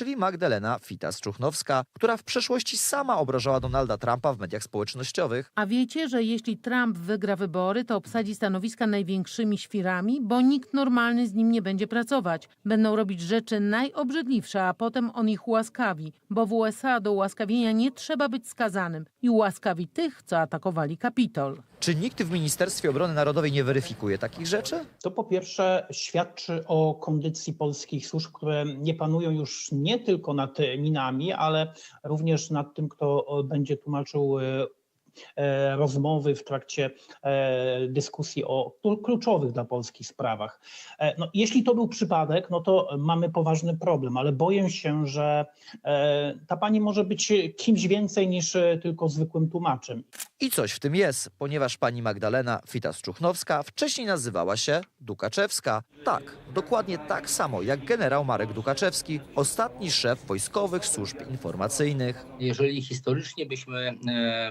czyli Magdalena Fitas-Czuchnowska, która w przeszłości sama obrażała Donalda Trumpa w mediach społecznościowych. A wiecie, że jeśli Trump wygra wybory, to obsadzi stanowiska największymi świrami, bo nikt normalny z nim nie będzie pracować. Będą robić rzeczy najobrzydliwsze, a potem on ich ułaskawi, bo w USA do ułaskawienia nie trzeba być skazanym i ułaskawi tych, co atakowali Kapitol. Czy nikt w Ministerstwie Obrony Narodowej nie weryfikuje takich rzeczy? To po pierwsze świadczy o kondycji polskich służb, które nie panują już nie tylko nad minami, ale również nad tym, kto będzie tłumaczył e, rozmowy w trakcie e, dyskusji o klu- kluczowych dla Polski sprawach. E, No, jeśli to był przypadek, no to mamy poważny problem, ale boję się, że e, ta pani może być kimś więcej niż e, tylko zwykłym tłumaczem. I coś w tym jest, ponieważ pani Magdalena Fitas-Czuchnowska wcześniej nazywała się Dukaczewska. Tak, dokładnie tak samo jak generał Marek Dukaczewski, ostatni szef wojskowych służb informacyjnych. Jeżeli historycznie byśmy e,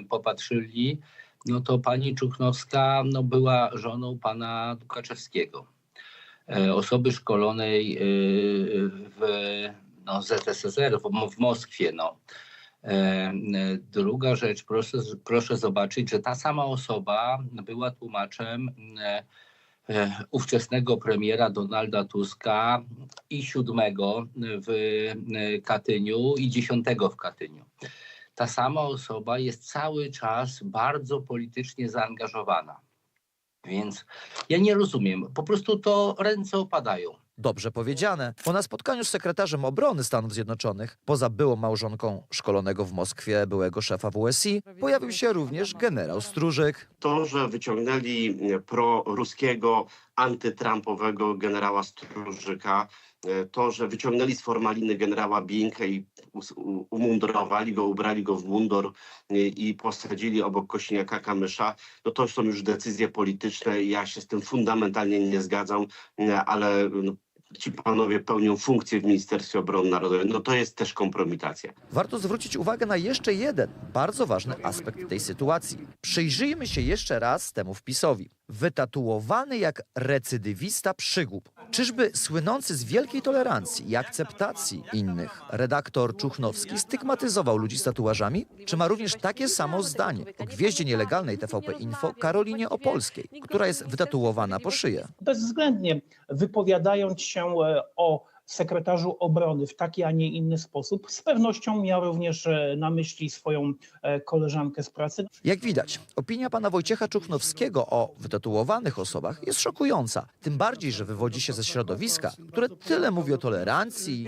popatrzyli, no to pani Czuknowska no, była żoną pana Dukaczewskiego. E, osoby szkolonej e, w no, ZSSR, w, w Moskwie. No. E, Druga rzecz, proszę, proszę zobaczyć, że ta sama osoba była tłumaczem ówczesnego premiera Donalda Tuska i siódmego w Katyniu i dziesiątego w Katyniu. Ta sama osoba jest cały czas bardzo politycznie zaangażowana. Więc ja nie rozumiem, po prostu to ręce opadają. Dobrze powiedziane, bo na spotkaniu z sekretarzem obrony Stanów Zjednoczonych, poza byłą małżonką szkolonego w Moskwie byłego szefa WSI, pojawił się również generał Stróżyk. to, że wyciągnęli proruskiego, antytrumpowego generała Stróżyka, to, że wyciągnęli z formaliny generała Binkę i umundurowali go, ubrali go w mundur e, i posadzili obok Kośniaka Kamysza, no to są już decyzje polityczne ja się z tym fundamentalnie nie zgadzam, e, ale no, ci panowie pełnią funkcje w Ministerstwie Obrony Narodowej. No to jest też kompromitacja. Warto zwrócić uwagę na jeszcze jeden bardzo ważny aspekt tej sytuacji. Przyjrzyjmy się jeszcze raz temu wpisowi. Wytatuowany jak recydywista przygłup. Czyżby słynący z wielkiej tolerancji i akceptacji innych redaktor Czuchnowski stygmatyzował ludzi z tatuażami? Czy ma również takie samo zdanie o gwieździe nielegalnej TVP Info Karolinie Opolskiej, która jest wytatuowana po szyję? bezwzględnie wypowiadając się e, o sekretarzu obrony w taki, a nie inny sposób, z pewnością miał również e, na myśli swoją e, koleżankę z pracy. Jak widać, opinia pana Wojciecha Czuchnowskiego o wytatuowanych osobach jest szokująca. Tym bardziej, że wywodzi się ze środowiska, które tyle mówi o tolerancji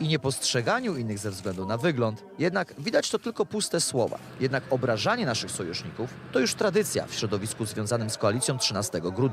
i niepostrzeganiu innych ze względu na wygląd. Jednak widać to tylko puste słowa. Jednak obrażanie naszych sojuszników to już tradycja w środowisku związanym z koalicją 13 grudnia.